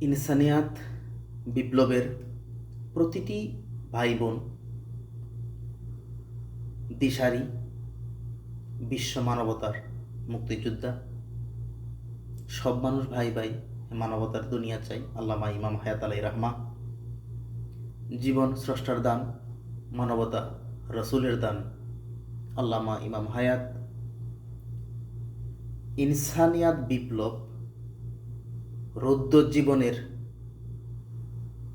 ইনসানিয়াত বিপ্লবের প্রতিটি ভাই বোন দিশারি বিশ্ব মানবতার মুক্তিযোদ্ধা। সব মানুষ ভাই ভাই মানবতার দুনিয়া চাই, আল্লামা ইমাম হায়াত আলাই রাহমা। জীবন স্রষ্টার দান, মানবতা রসুলের দান, আল্লামা ইমাম হায়াত। ইনসানিয়াত বিপ্লব রৌদ্র জীবনের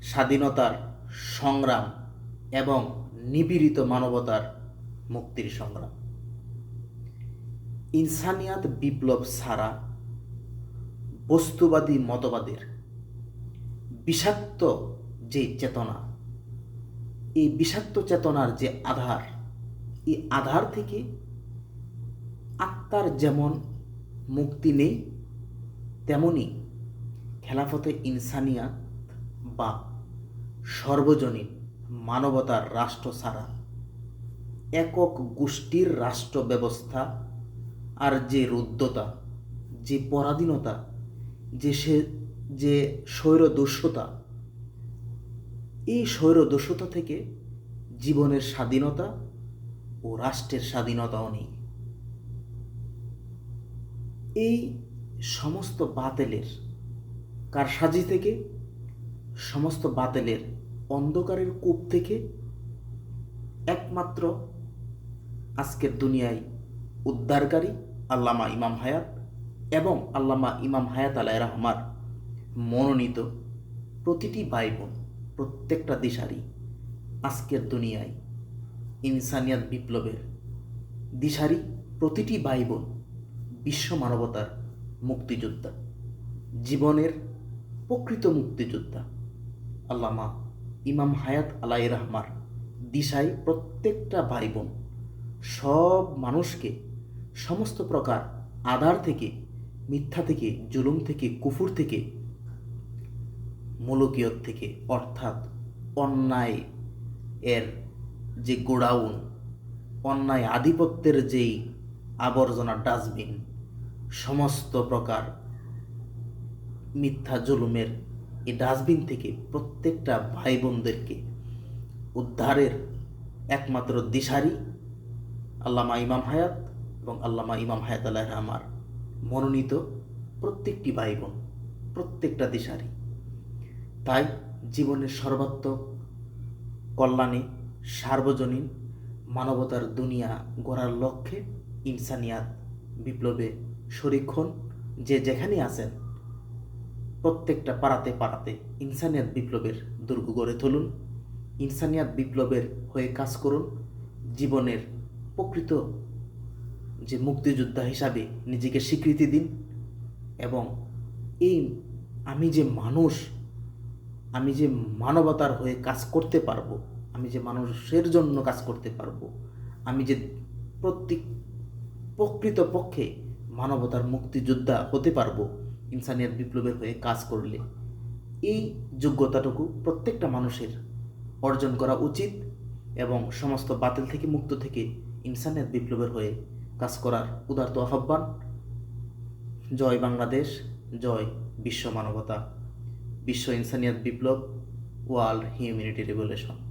স্বাধীনতার সংগ্রাম এবং নিপীড়িত মানবতার মুক্তির সংগ্রাম। ইনসানিয়াত বিপ্লব ছাড়া বস্তুবাদী মতবাদের বিষাক্ত যে চেতনা, এই বিষাক্ত চেতনার যে আধার, এই আধার থেকে আত্মার যেমন মুক্তি নেই, তেমনি খেলাফতে ইনসানিয়াত বা সর্বজনীন মানবতার রাষ্ট্র ছাড়া একক গোষ্ঠীর রাষ্ট্র ব্যবস্থা আর যে রুদ্ধতা, যে পরাধীনতা, যে সে, যে স্বৈরদস্যতা এই স্বৈরদস্যতা থেকে জীবনের স্বাধীনতা ও রাষ্ট্রের স্বাধীনতাও নেই। এই সমস্ত বাতেলের কারসাজি থেকে, সমস্ত বাতেলের অন্ধকারের কূপ থেকে একমাত্র আজকের দুনিয়ায় উদ্ধারকারী আল্লামা ইমাম হায়াত এবং আল্লামা ইমাম হায়াত আলাই রহমার মনোনীত প্রতিটি ভাই বোন প্রত্যেকটা দিশারি আজকের দুনিয়ায় ইনসানিয়াত বিপ্লবের দিশারি প্রতিটি ভাই বোন বিশ্ব মানবতার মুক্তিযোদ্ধা। জীবনের প্রকৃত মুক্তিযোদ্ধা। আল্লামা ইমাম হায়াত আলাই রহমার দিশায় প্রত্যেকটা ভাই বোন সব মানুষকে সমস্ত প্রকার আধার থেকে, মিথ্যা থেকে, জুলুম থেকে, কুফুর থেকে, মুলকীয়ত থেকে, অর্থাৎ অন্যায় এর যে গোডাউন, অন্যায় আধিপত্যের যেই আবর্জনা ডাস্টবিন, সমস্ত প্রকার মিথ্যা জুলুমের এই ডাস্টবিন থেকে প্রত্যেকটা ভাই বোনদেরকে উদ্ধারের একমাত্র দিশারি আল্লামা ইমাম হায়াত এবং আল্লামা ইমাম হায়াত আল্লাহ আমার মনোনীত প্রত্যেকটি ভাই বোন প্রত্যেকটা দিশারি। তাই জীবনের সর্বাত্মক কল্যাণে সার্বজনীন মানবতার দুনিয়া গড়ার লক্ষ্যে ইনসানিয়াত বিপ্লবে শরিক হন যে যেখানে আছেন। প্রত্যেকটা পাড়াতে পাড়াতে ইনসানিয়াত বিপ্লবের দুর্গ গড়ে তুলুন, ইনসানিয়াত বিপ্লবের হয়ে কাজ করুন, জীবনের প্রকৃত যে মুক্তিযোদ্ধা হিসাবে নিজেকে স্বীকৃতি দিন এবং এই আমি যে মানুষ, আমি যে মানবতার হয়ে কাজ করতে পারব, আমি যে মানুষের জন্য কাজ করতে পারব, আমি যে প্রত্যেক প্রকৃত পক্ষে মানবতার মুক্তিযোদ্ধা হতে পারব ইনসানিয়াত বিপ্লবের হয়ে কাজ করলে এই যোগ্যতাটুকু প্রত্যেকটা মানুষের অর্জন করা উচিত এবং সমস্ত বাতিল থেকে মুক্ত থেকে ইনসানিয়াত বিপ্লবের হয়ে কাজ করার উদার্ত আহ্বান। জয় বাংলাদেশ, জয় বিশ্ব মানবতা। বিশ্ব ইনসানিয়াত বিপ্লব, ওয়ার্ল্ড হিউম্যানিটি রেভলিউশন।